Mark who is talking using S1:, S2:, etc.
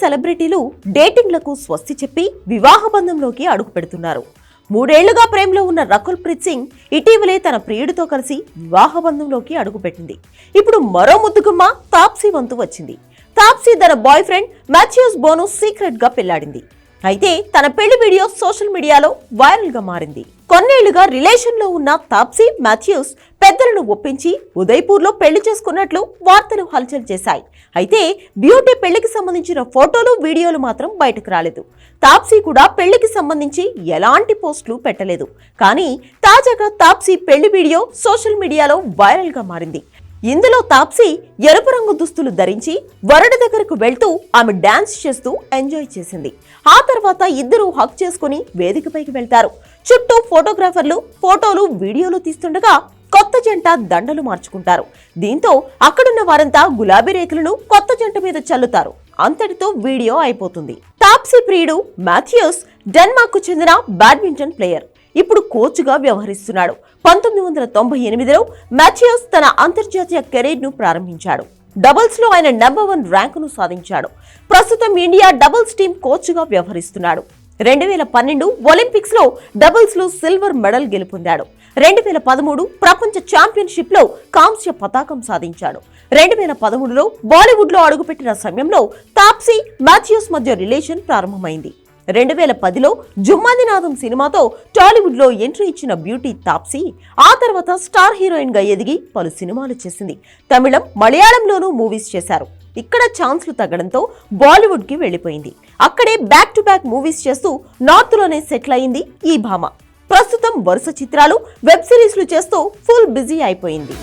S1: సెలబ్రిటీలు డేటింగ్లకు స్వస్తి చెప్పి వివాహ బంధంలోకి అడుగు పెడుతున్నారు. మూడేళ్ళుగా ప్రేమలో ఉన్న రకుల్ ప్రీత్ సింగ్ ఇటీవలే తన ప్రియుడితో కలిసి వివాహ బంధంలోకి అడుగుపెట్టింది ఇప్పుడు మరో ముద్దుగుమ్మ తాప్సీ వంతు వచ్చింది. తాప్సీ తన బాయ్ ఫ్రెండ్ మాథ్యూస్ బోను సీక్రెట్గా పెళ్ళాడింది. అయితే తన పెళ్ళి వీడియో సోషల్ మీడియాలో వైరల్గా మారింది. కొన్నేళ్ళుగా రిలేషన్లో ఉన్న తాప్సీ మాథ్యూస్ పెద్దలను ఒప్పించి ఉదయ్పూర్లో పెళ్ళి చేసుకున్నట్లు వార్తలు హల్చల్ చేశాయి. అయితే బ్యూటీ పెళ్ళికి సంబంధించిన ఫోటోలు వీడియోలు మాత్రం బయటకు రాలేదు. తాప్సీ కూడా పెళ్ళికి సంబంధించి ఎలాంటి పోస్టులు పెట్టలేదు. కానీ తాజాగా తాప్సీ పెళ్ళి వీడియో సోషల్ మీడియాలో వైరల్గా మారింది. ఇందులో తాప్సీ ఎరుపు రంగు దుస్తులు ధరించి వరుడి దగ్గరకు వెళ్తూ ఆమె డాన్స్ చేస్తూ ఎంజాయ్ చేసింది. ఆ తర్వాత ఇద్దరు హక్ చేసుకుని వేదికపైకి వెళ్తారు. చుట్టూ ఫోటోగ్రాఫర్లు ఫోటోలు వీడియోలు తీస్తుండగా కొత్త జంట దండలు మార్చుకుంటారు. దీంతో అక్కడున్న వారంతా గులాబీ రేకులను కొత్త జంట మీద చల్లుతారు. అంతటితో వీడియో అయిపోతుంది. తాప్సీ ప్రియుడు మాథ్యూస్ డెన్మార్క్ చెందిన బ్యాడ్మింటన్ ప్లేయర్. ఇప్పుడు కోచ్గా వ్యవహరిస్తున్నాడు. పంతొమ్మిది వందల తొంభై ఎనిమిదిలో మాథ్యూస్ తన అంతర్జాతీయ కెరీర్ను ప్రారంభించాడు. డబుల్స్లో ఆయన నెంబర్ వన్ ర్యాంకును సాధించాడు. ప్రస్తుతం ఇండియా డబుల్స్ టీం కోచ్గా వ్యవహరిస్తున్నాడు. రెండు వేల పన్నెండు ఒలింపిక్స్లో డబుల్స్లో సిల్వర్ మెడల్ గెలుపొందాడు. రెండు వేల పదమూడు ప్రపంచ ఛాంపియన్షిప్లో కాంస్య పతాకం సాధించాడు. రెండు వేల పదమూడులో బాలీవుడ్లో అడుగుపెట్టిన సమయంలో తాప్సీ మాథ్యూస్ మధ్య రిలేషన్ ప్రారంభమైంది. రెండు వేల పదిలో జుమ్మాదినాథం సినిమాతో టాలీవుడ్లో ఎంట్రీ ఇచ్చిన బ్యూటీ తాప్సీ ఆ తర్వాత స్టార్ హీరోయిన్గా ఎదిగి పలు సినిమాలు చేసింది. తమిళం మలయాళంలోనూ మూవీస్ చేశారు. ఇక్కడ ఛాన్స్లు తగ్గడంతో బాలీవుడ్కి అక్కడే బ్యాక్ టు బ్యాక్ మూవీస్ చేస్తూ నార్త్లోనే సెటిల్ అయింది ఈ భామ. ప్రస్తుతం వరుస చిత్రాలు వెబ్ సిరీస్లు చేస్తూ ఫుల్ బిజీ అయిపోయింది.